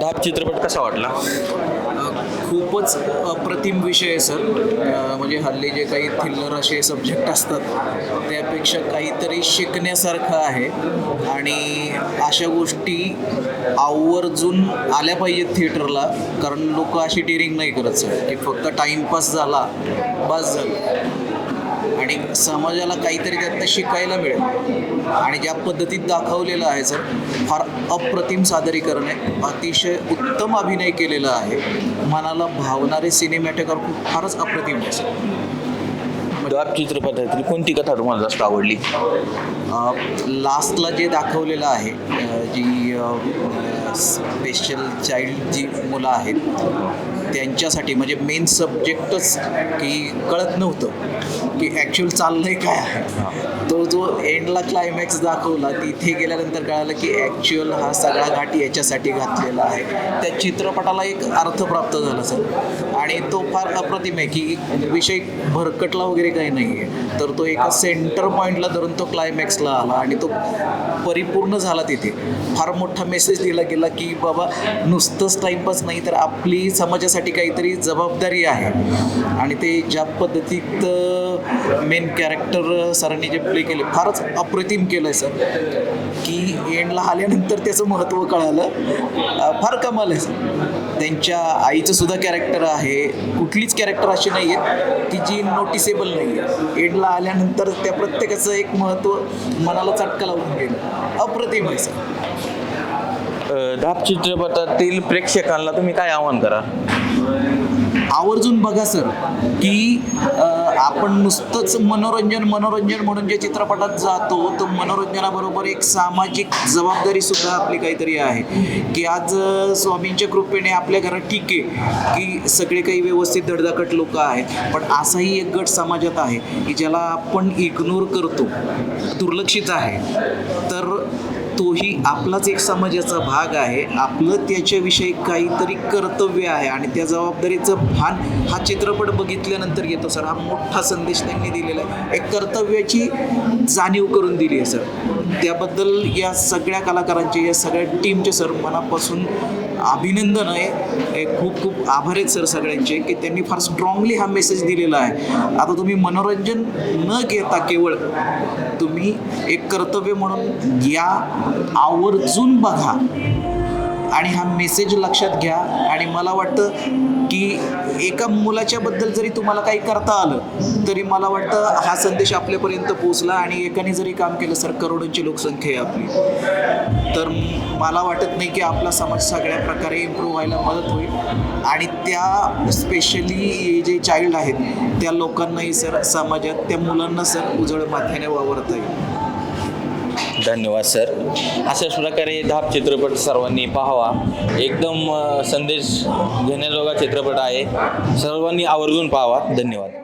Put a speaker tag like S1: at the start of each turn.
S1: डाब चित्रपट कसा वाटला?
S2: खूपच अप्रतिम विषय आहे सर. म्हणजे हल्ली जे काही थ्रिलर असे सब्जेक्ट असतात त्यापेक्षा काहीतरी शिकण्यासारखं आहे. आणि अशा गोष्टी आवर्जून आल्या पाहिजेत थिएटरला कारण लोक अशी डेरिंग नाही करत सर की फक्त टाईमपास झाला बस झालं. आणि समाजाला काहीतरी त्यातनं शिकायला मिळेल. आणि ज्या पद्धतीत दाखवलेलं आहे सर फार अप्रतिम सादरीकरण आहे. अतिशय उत्तम अभिनय केलेला आहे. मनाला भावणारे सिनेमॅटोग्राफी फारच अप्रतिम आहे सर.
S1: दाब चित्रपटातील कोणती कथा तुम्हाला जास्त आवडली?
S2: लास्टला जे दाखवलेलं आहे जी स्पेशल चाइल्ड जी मुलं आहेत त्यांच्यासाठी म्हणजे मेन सब्जेक्टच की कळत नव्हतं की ॲक्च्युअल चाललंय काय आहे. तो जो एंडला क्लायमॅक्स दाखवला तिथे गेल्यानंतर कळालं की ॲक्च्युअल हा सगळा घाट याच्यासाठी घातलेला आहे. त्या चित्रपटाला एक अर्थ प्राप्त झाला सर. आणि तो फार अप्रतिम आहे की विषय भरकटला वगैरे काही नाही आहे तर तो एका सेंटर पॉईंटला धरून तो क्लायमॅक्सला आला आणि तो परिपूर्ण झाला तिथे. फार मोठा मेसेज दिला गेला की बाबा नुसतंच टाईमपास नाही तर आपली समाजासाठी काहीतरी जबाबदारी आहे. आणि ते ज्या पद्धतीत मेन कॅरेक्टर सरांनी जे प्ले केले फारच अप्रतिम केलं आहे सर. की एंडला आल्यानंतर त्याचं महत्त्व कळालं. फार कमाल आहे सर. त्यांच्या आईचं सुद्धा कॅरेक्टर आहे. कुठलीच कॅरेक्टर अशी नाही आहेत की जी नोटिसेबल नाही आहे एंडला आल्यानंतर त्या प्रत्येकाचं एक महत्त्व मनाला चटका लावून गेलं. अप्रतिम आहे सर.
S1: दाब चित्रपटातील प्रेक्षकांना तुम्ही काय आवाहन करा?
S2: आवर्जून बघा सर की अ, आपण नुसतंच मनोरंजन मनोरंजन म्हणून जे चित्रपटात जातो तो मनोरंजनाबरोबर एक सामाजिक जबाबदारी सुद्धा आपली काहीतरी आहे. की आज स्वामींच्या कृपेने आपल्या घरात ठीक आहे की सगळे काही व्यवस्थित धडधाकट लोक आहेत. पण असाही एक गट समाजात आहे की ज्याला आपण इग्नोर करतो दुर्लक्षित आहे. तर तोही आपलाच एक समाजाचा भाग आहे. आपलं त्याच्याविषयी काहीतरी कर्तव्य आहे आणि त्या जबाबदारीचं भान हा चित्रपट बघितल्यानंतर येतो सर. हा मोठा संदेश त्यांनी दिलेला आहे. एक कर्तव्याची जाणीव करून दिली आहे सर. त्याबद्दल या सगळ्या कलाकारांचे या सगळ्या टीमचे सर मनापासून अभिनंदन आहे. खूप खूप आभार आहेत सर सगळ्यांचे की त्यांनी फार स्ट्रॉंगली हा मेसेज दिलेला आहे. आता तुम्ही मनोरंजन न घेता केवळ तुम्ही एक कर्तव्य म्हणून या आवर्जून बघा. आणि हा मेसेज लक्षात घ्या. आणि मला वाटतं की एका मुलाच्या बद्दल जरी तुम्हाला काही करता आलं तरी मला वाटतं हा संदेश आपल्यापर्यंत पोचला आणि एकाने जरी काम केलं सर करोडोंची लोकसंख्या आहे आपली. तर मला वाटत नाही की आपला समाज सगळ्या प्रकारे इम्प्रूव्ह व्हायला मदत होईल. आणि त्या स्पेशली जे चाइल्ड आहेत त्या लोकांनाही सर समाजात त्या मुलांना सर उजळ माथ्याने वावरता येईल.
S1: धन्यवाद सर. अशाच प्रकारे धाप चित्रपट सर्वांनी पाहावा. एकदम संदेश घेण्याजोगा चित्रपट आहे. सर्वांनी आवर्जून पाहावा. धन्यवाद.